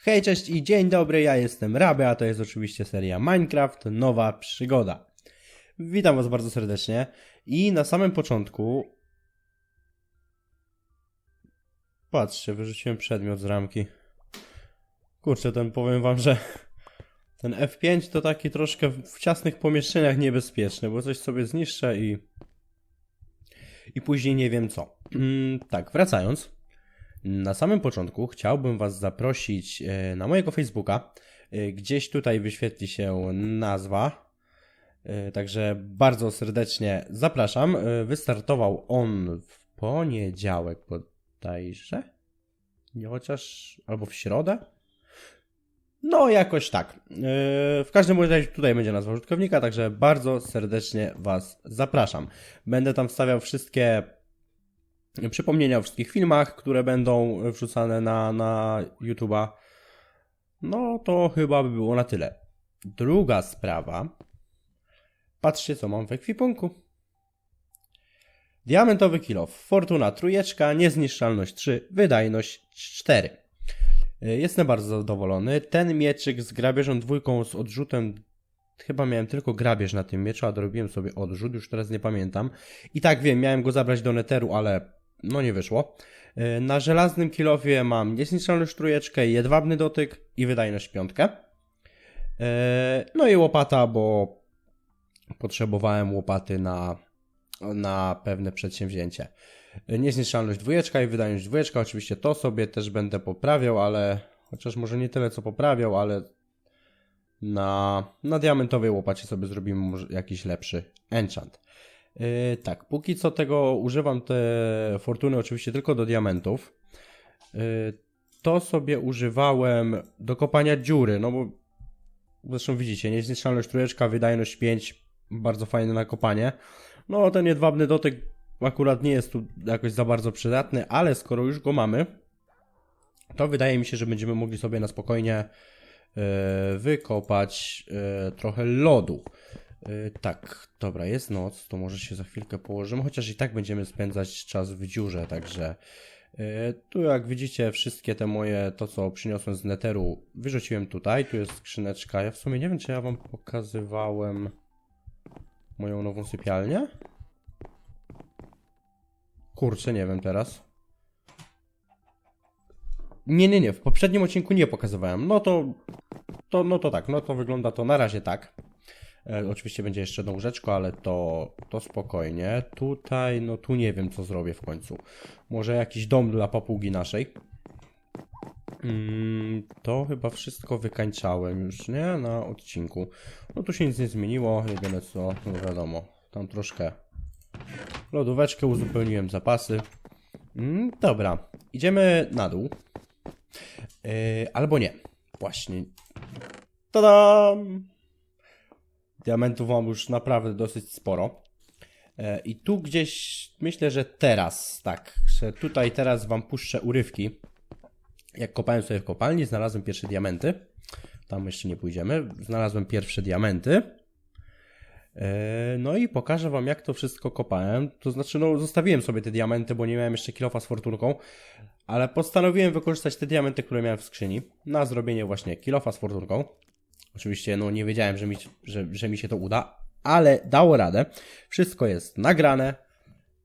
Hej, cześć i dzień dobry, ja jestem Raby, a to jest oczywiście seria Minecraft Nowa Przygoda. Witam Was bardzo serdecznie i na samym początku... Patrzcie, wyrzuciłem przedmiot z ramki. Kurczę, ten powiem Wam, że ten F5 to taki troszkę w ciasnych pomieszczeniach niebezpieczny, bo coś sobie zniszczę i... I później nie wiem co. Mm, tak, wracając. Na samym początku chciałbym Was zaprosić e, na mojego Facebooka. E, Gdzieś tutaj wyświetli się nazwa. E, Także bardzo serdecznie zapraszam. Wystartował on w poniedziałek bodajże. Nie chociaż. albo w środę. No, jakoś tak. W każdym razie tutaj będzie nazwa użytkownika, także bardzo serdecznie Was zapraszam. Będę tam wstawiał wszystkie przypomnienia o wszystkich filmach, które będą wrzucane na, na YouTube'a. No to chyba by było na tyle. Druga sprawa. Patrzcie, co mam w ekwipunku. Diamentowy kilof, fortuna trójeczka, niezniszczalność 3, wydajność 4. Jestem bardzo zadowolony. Ten mieczyk z grabieżą dwójką z odrzutem Chyba miałem tylko grabież na tym mieczu, a dorobiłem sobie odrzut, już teraz nie pamiętam. I tak wiem, miałem go zabrać do neteru, ale no nie wyszło. Yy, Na żelaznym kilowie mam niezniszczalność trójeczkę, jedwabny dotyk i wydajność piątkę. Yy, No i łopata, bo potrzebowałem łopaty na, na pewne przedsięwzięcie. Yy, Niezniszczalność dwójeczka i wydajność dwójeczka, oczywiście to sobie też będę poprawiał, ale chociaż może nie tyle co poprawiał, ale na, na diamentowej łopacie sobie zrobimy jakiś lepszy enchant. Yy, tak, póki co tego używam te fortuny oczywiście tylko do diamentów. Yy, to sobie używałem do kopania dziury, no bo zresztą widzicie, niezniszczalność trójeczka, wydajność 5, bardzo fajne na kopanie. No ten jedwabny dotyk akurat nie jest tu jakoś za bardzo przydatny, ale skoro już go mamy, to wydaje mi się, że będziemy mogli sobie na spokojnie e, wykopać e, trochę lodu. E, Tak, dobra, jest noc, to może się za chwilkę położymy, chociaż i tak będziemy spędzać czas w dziurze, także e, tu jak widzicie wszystkie te moje, to co przyniosłem z neteru, wyrzuciłem tutaj, tu jest skrzyneczka, ja w sumie nie wiem czy ja wam pokazywałem moją nową sypialnię? Kurczę, nie wiem teraz. Nie, nie, nie, w poprzednim odcinku nie pokazywałem. No to, to, no to tak, no to wygląda to na razie tak. E, oczywiście będzie jeszcze jedno łóżeczko, ale to, to spokojnie. Tutaj, no tu nie wiem co zrobię w końcu. Może jakiś dom dla papugi naszej. Mm, to chyba wszystko wykańczałem już, nie? Na odcinku. No tu się nic nie zmieniło, jedyne co, no wiadomo, tam troszkę lodóweczkę uzupełniłem zapasy. Mm, dobra, idziemy na dół. Yy, albo nie. Właśnie. Tadam! Diamentów mam już naprawdę dosyć sporo. E, I tu gdzieś myślę, że teraz, tak, że tutaj teraz wam puszczę urywki. Jak kopałem sobie w kopalni, znalazłem pierwsze diamenty. Tam jeszcze nie pójdziemy. Znalazłem pierwsze diamenty. E, No i pokażę wam, jak to wszystko kopałem. To znaczy, no, zostawiłem sobie te diamenty, bo nie miałem jeszcze kilofa z fortunką, ale postanowiłem wykorzystać te diamenty, które miałem w skrzyni, na zrobienie właśnie kilofa z fortunką. Oczywiście, no, nie wiedziałem, że mi, że, że mi się to uda, ale dało radę. Wszystko jest nagrane.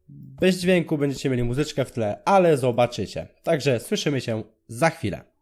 Bez dźwięku będziecie mieli muzyczkę w tle, ale zobaczycie. Także słyszymy się za chwilę.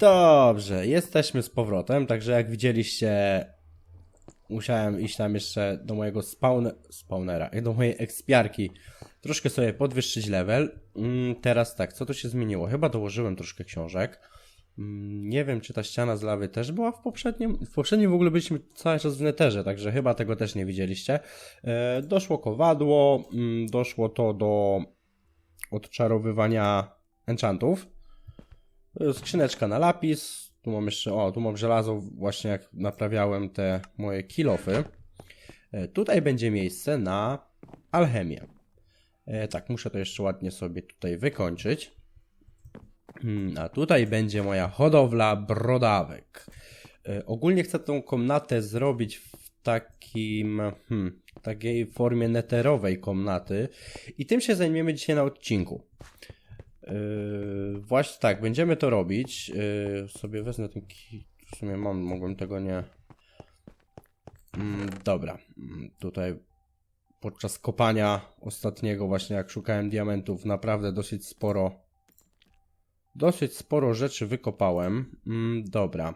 Dobrze, jesteśmy z powrotem, także jak widzieliście, musiałem iść tam jeszcze do mojego spawn spawnera, do mojej ekspiarki, troszkę sobie podwyższyć level. Mm, teraz tak, co tu się zmieniło? Chyba dołożyłem troszkę książek. Mm, Nie wiem, czy ta ściana z lawy też była w poprzednim. W poprzednim w ogóle byliśmy cały czas w neterze, także chyba tego też nie widzieliście. E, doszło kowadło, mm, doszło to do odczarowywania enchantów. Skrzyneczka na lapis. Tu mam jeszcze, o, tu mam żelazo, właśnie jak naprawiałem te moje kilofy. E, Tutaj będzie miejsce na alchemię. E, tak, muszę to jeszcze ładnie sobie tutaj wykończyć. Hmm, A tutaj będzie moja hodowla brodawek. E, Ogólnie chcę tą komnatę zrobić w takim, hmm, takiej formie neterowej komnaty i tym się zajmiemy dzisiaj na odcinku. Yy, właśnie tak, będziemy to robić. Yy, sobie wezmę ten. W sumie mam, mogłem tego nie... Mm, dobra, Mm, tutaj podczas kopania ostatniego właśnie jak szukałem diamentów naprawdę dosyć sporo dosyć sporo rzeczy wykopałem. Mm, dobra.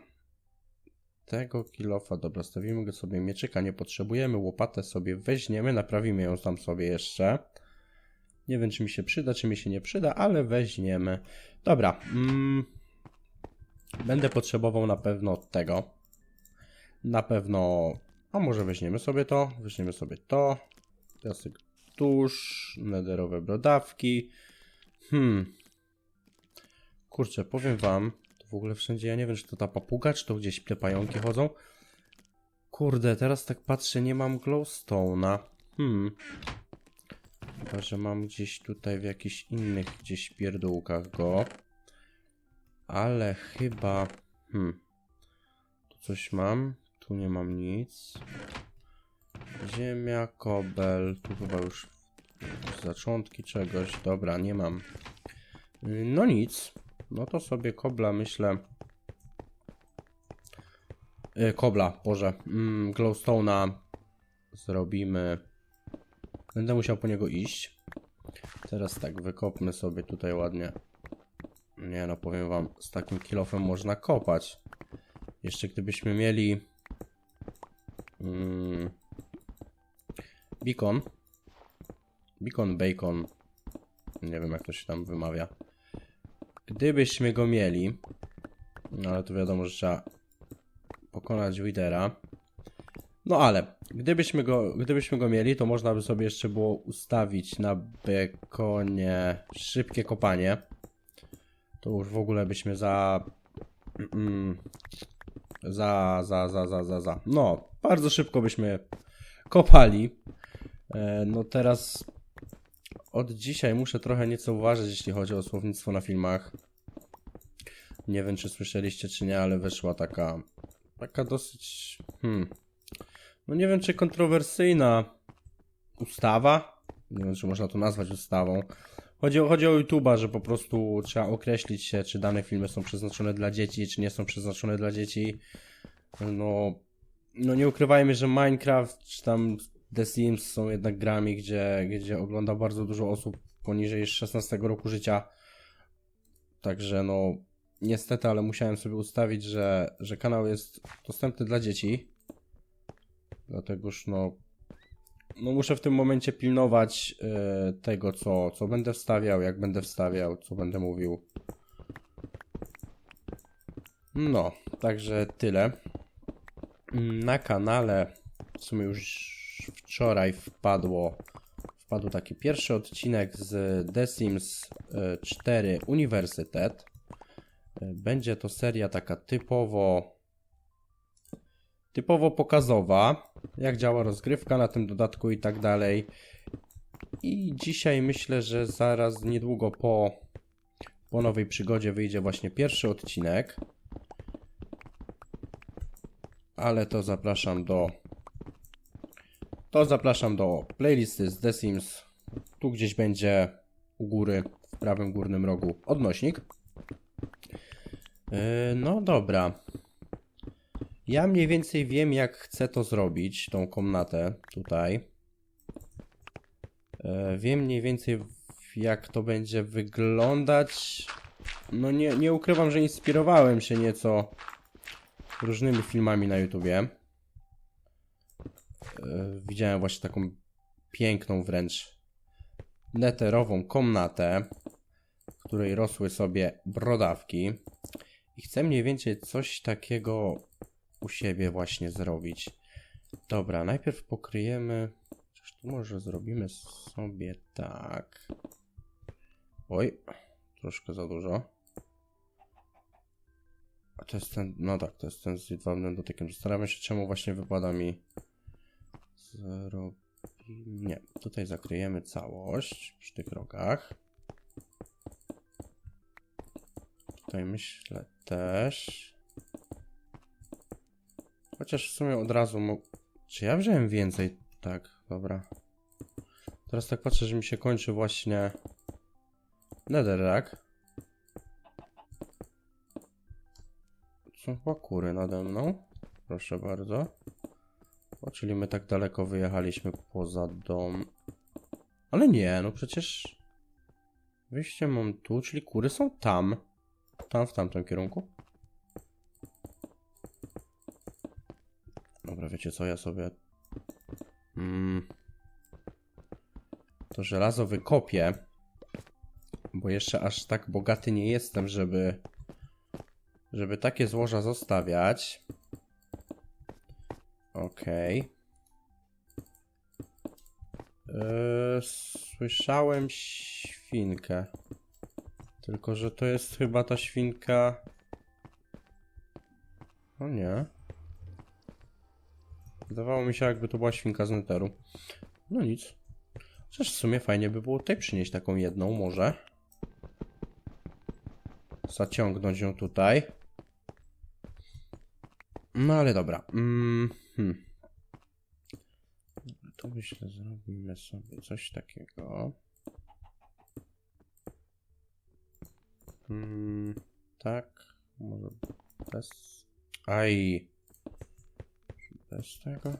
Tego kilofa, dobra, stawimy go sobie mieczyka, nie potrzebujemy, łopatę sobie weźmiemy, naprawimy ją tam sobie jeszcze. Nie wiem, czy mi się przyda, czy mi się nie przyda, ale weźmiemy. Dobra. Mm, będę potrzebował na pewno tego. Na pewno. A może weźmiemy sobie to? Weźmiemy sobie to. Piasek tusz, nederowe brodawki. Hmm. Kurczę, powiem wam. To w ogóle wszędzie, ja nie wiem, czy to ta papuga, czy to gdzieś te pająki chodzą. Kurde, teraz tak patrzę, nie mam glowstone'a. Hmm. Chyba, że mam gdzieś tutaj w jakichś innych gdzieś pierdółkach go. Ale chyba... Hmm. Tu coś mam. Tu nie mam nic. Ziemia, kobel. Tu chyba już zaczątki czegoś. Dobra, nie mam. No nic. No to sobie kobla myślę... Y, Kobla, Boże. Mm, glowstone'a zrobimy... Będę musiał po niego iść. Teraz tak, wykopmy sobie tutaj ładnie. Nie no, powiem wam, z takim kilofem można kopać. Jeszcze gdybyśmy mieli... Mm, beacon. Beacon, bacon. Nie wiem jak to się tam wymawia. Gdybyśmy go mieli... No ale to wiadomo, że trzeba pokonać Widera. No ale, gdybyśmy go, gdybyśmy go mieli, to można by sobie jeszcze było ustawić na bekonie szybkie kopanie. To już w ogóle byśmy za... Mm, za, za, za, za, za, za. No, bardzo szybko byśmy kopali. E, no teraz od dzisiaj muszę trochę nieco uważać, jeśli chodzi o słownictwo na filmach. Nie wiem, czy słyszeliście, czy nie, ale wyszła taka, taka dosyć, hmm, no nie wiem, czy kontrowersyjna ustawa. Nie wiem, czy można to nazwać ustawą. Chodzi o, chodzi o YouTube'a, że po prostu trzeba określić się, czy dane filmy są przeznaczone dla dzieci, czy nie są przeznaczone dla dzieci. No, no nie ukrywajmy, że Minecraft, czy tam The Sims są jednak grami, gdzie, gdzie ogląda bardzo dużo osób poniżej 16 roku życia. Także no, niestety, ale musiałem sobie ustawić, że, że kanał jest dostępny dla dzieci. Dlategoż no, no muszę w tym momencie pilnować e, tego, co, co będę wstawiał, jak będę wstawiał, co będę mówił. No, także tyle. Na kanale w sumie już wczoraj wpadło wpadł taki pierwszy odcinek z The Sims e, 4 Uniwersytet. E, Będzie to seria taka typowo typowo pokazowa, jak działa rozgrywka na tym dodatku i tak dalej. I dzisiaj myślę, że zaraz niedługo po, po nowej przygodzie wyjdzie właśnie pierwszy odcinek. Ale to zapraszam do. To zapraszam do playlisty z The Sims. Tu gdzieś będzie u góry, w prawym górnym rogu odnośnik. Yy, no dobra. Ja mniej więcej wiem, jak chcę to zrobić, tą komnatę tutaj. E, wiem mniej więcej, jak to będzie wyglądać. no nie, nie ukrywam, że inspirowałem się nieco różnymi filmami na YouTubie. Yy, Widziałem właśnie taką piękną wręcz neterową komnatę, w której rosły sobie brodawki. I chcę mniej więcej coś takiego u siebie właśnie zrobić. Dobra, najpierw pokryjemy. Tu może zrobimy sobie tak. Oj, troszkę za dużo. A to jest ten, no tak, to jest ten z jedwabnym dotykiem. Zastanawiam się, czemu właśnie wypada mi zrobić. Nie, tutaj zakryjemy całość przy tych rogach. Tutaj myślę też. Chociaż w sumie od razu mo... Czy ja wziąłem więcej? Tak, dobra. Teraz tak patrzę, że mi się kończy właśnie Netherrack. Są chyba kury nade mną. Proszę bardzo. O, czyli my tak daleko wyjechaliśmy poza dom. Ale nie, no przecież... Wyjście mam tu, czyli kury są tam. Tam, w tamtym kierunku. Wiecie co, ja sobie... Mm, to żelazo wykopię. Bo jeszcze aż tak bogaty nie jestem, żeby... Żeby takie złoża zostawiać. Okej. Eee, słyszałem świnkę. Tylko, że to jest chyba ta świnka... O nie. Wydawało mi się, jakby to była świnka z neteru. No nic. Chociaż w sumie fajnie by było tutaj przynieść taką jedną, może. Zaciągnąć ją tutaj. No ale dobra. Mm, hmm. To myślę, zrobimy sobie coś takiego. Mm, tak. Może bez. Aj. Bez tego.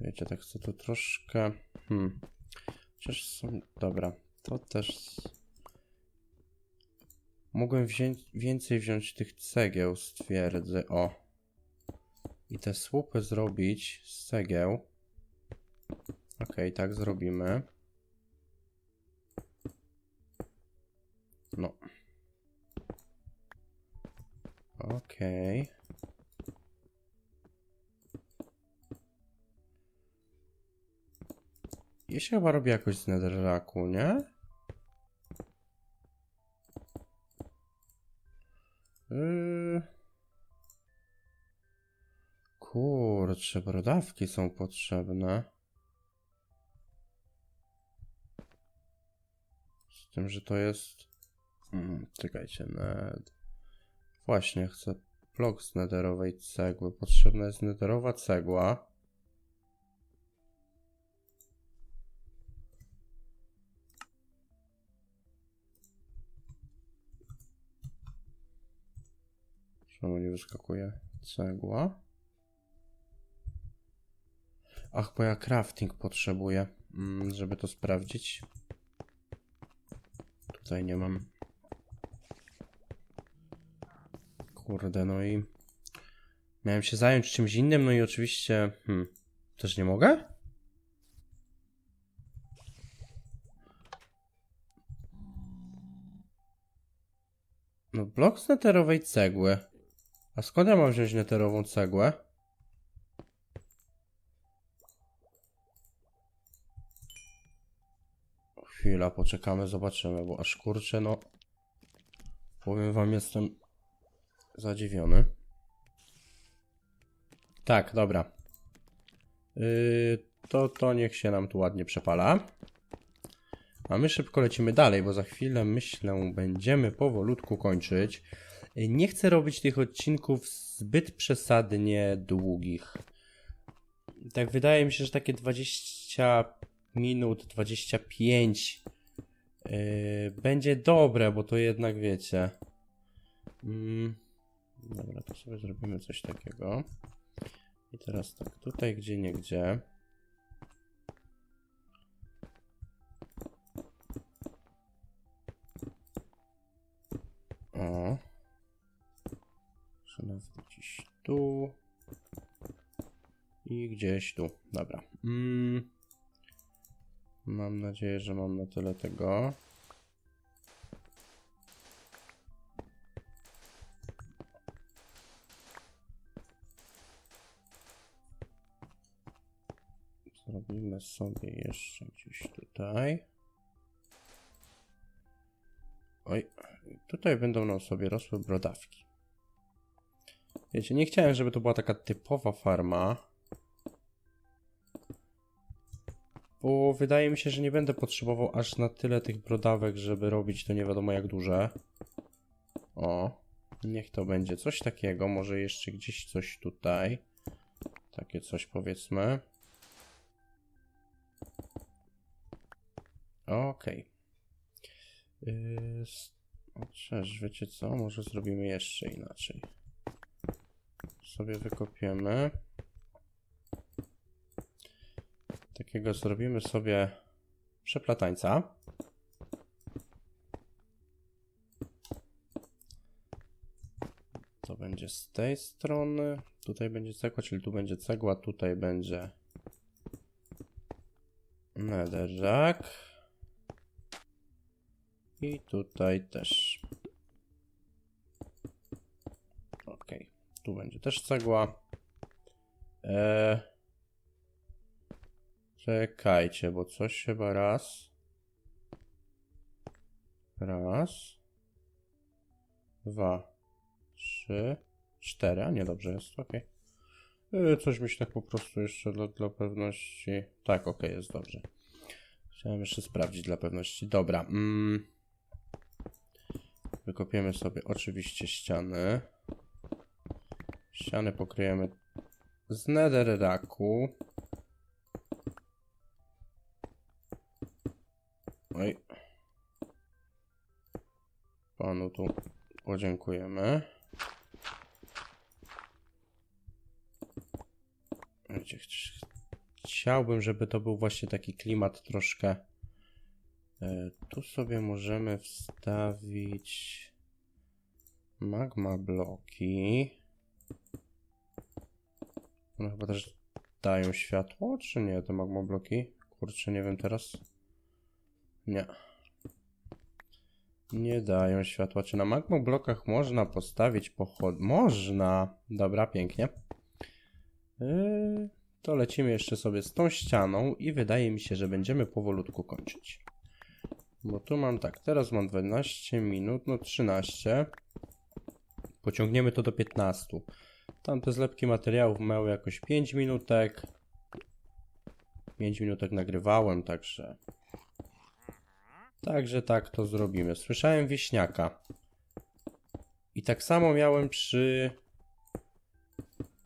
Wiecie, tak chcę tu troszkę. Hmm. Chociaż są. Dobra. To też. Mogłem wziąć, więcej wziąć tych cegieł, stwierdzę. O. I te słupy zrobić z cegieł. Okej, tak zrobimy. Okej. Ja się chyba robię jakoś z netherracku, nie? Yy... Kurczę, brodawki są potrzebne. Z tym, że to jest... Hmm, czekajcie, ned... Właśnie, chcę blok z nederowej cegły. Potrzebna jest nederowa cegła. Czemu nie wyskakuje cegła? Ach, bo ja crafting potrzebuję, mm, żeby to sprawdzić. Tutaj nie mam. Kurde, no i miałem się zająć czymś innym, no i oczywiście, hmm, też nie mogę? No, blok z neterowej cegły. A skąd ja mam wziąć neterową cegłę? Chwila, poczekamy, zobaczymy, bo aż kurczę, no. Powiem wam, jestem zadziwiony. Tak, dobra. Yy, to, to niech się nam tu ładnie przepala. A my szybko lecimy dalej, bo za chwilę myślę, będziemy powolutku kończyć. Yy, Nie chcę robić tych odcinków zbyt przesadnie długich. Tak wydaje mi się, że takie 20 minut, 25 yy, będzie dobre, bo to jednak wiecie. Mm, Dobra, to sobie zrobimy coś takiego. I teraz tak, tutaj gdzie nie gdzie. O. Muszę gdzieś tu. I gdzieś tu. Dobra. Mm. Mam nadzieję, że mam na tyle tego. Zrobimy sobie jeszcze gdzieś tutaj. Oj, tutaj będą nam sobie rosły brodawki. Wiecie, nie chciałem, żeby to była taka typowa farma. Bo wydaje mi się, że nie będę potrzebował aż na tyle tych brodawek, żeby robić to nie wiadomo jak duże. O, niech to będzie coś takiego. Może jeszcze gdzieś coś tutaj. Takie coś powiedzmy. Okej. Yy, s- o, Cześć, wiecie co? Może zrobimy jeszcze inaczej. Sobie wykopiemy. Takiego zrobimy sobie przeplatańca. To będzie z tej strony. Tutaj będzie cegła, czyli tu będzie cegła, tutaj będzie netherrack. I tutaj też. Ok, tu będzie też cegła. Eee... Czekajcie, bo coś chyba raz. Raz. Dwa. Trzy. Cztery, a nie dobrze jest, ok. Eee, coś mi się tak po prostu jeszcze dla, dla pewności. Tak, ok, jest dobrze. Chciałem jeszcze sprawdzić dla pewności. Dobra. Mm. Wykopiemy sobie oczywiście ściany. Ściany pokryjemy z netherracku. Oj. Panu tu podziękujemy. Chciałbym, żeby to był właśnie taki klimat troszkę. E, tu sobie możemy wstawić magma bloki. One chyba też dają światło, czy nie, te magma bloki? Kurczę, nie wiem teraz. Nie. Nie dają światła. Czy na magma blokach można postawić pochod? Można. Dobra, pięknie. Yy, to lecimy jeszcze sobie z tą ścianą i wydaje mi się, że będziemy powolutku kończyć. Bo tu mam tak, teraz mam 12 minut, no 13. Pociągniemy to do 15. Tamte zlepki materiałów miały jakoś 5 minutek. 5 minutek nagrywałem, także... Także tak to zrobimy. Słyszałem wieśniaka. I tak samo miałem przy...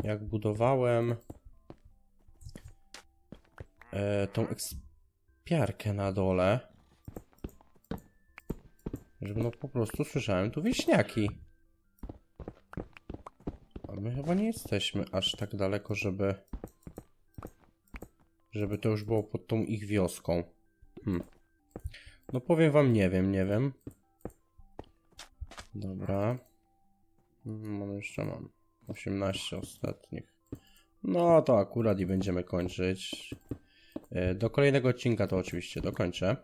Jak budowałem... E, tą ekspiarkę na dole. Żeby no po prostu słyszałem tu wieśniaki. A my chyba nie jesteśmy aż tak daleko, żeby... Żeby to już było pod tą ich wioską. Hmm. No powiem wam, nie wiem, nie wiem. Dobra. Mam jeszcze mam 18 ostatnich. No to akurat i będziemy kończyć. E, Do kolejnego odcinka to oczywiście dokończę.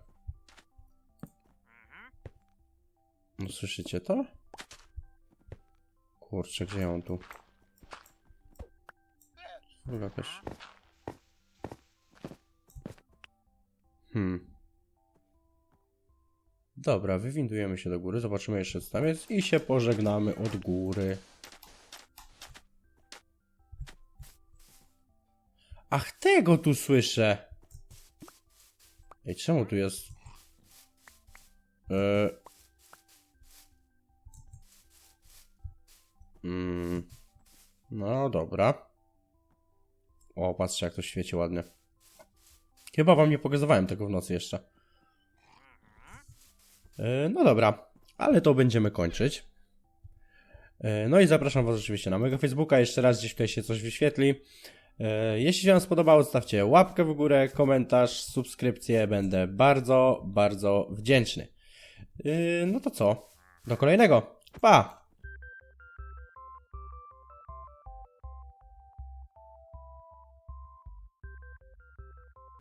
Słyszycie to? Kurczę, gdzie ją tu? Druga. Hmm. Dobra, wywindujemy się do góry, zobaczymy jeszcze co tam jest i się pożegnamy od góry. Ach, tego tu słyszę! Ej, czemu tu jest? Eee... Mm. No dobra. O, patrzcie jak to świeci ładnie. Chyba wam nie pokazywałem tego w nocy jeszcze. E, No dobra, ale to będziemy kończyć. E, No i zapraszam Was oczywiście na mojego Facebooka. Jeszcze raz gdzieś tutaj się coś wyświetli. E, Jeśli się Wam spodobało, zostawcie łapkę w górę, komentarz, subskrypcję. Będę bardzo, bardzo wdzięczny. No to co? Do kolejnego. Pa!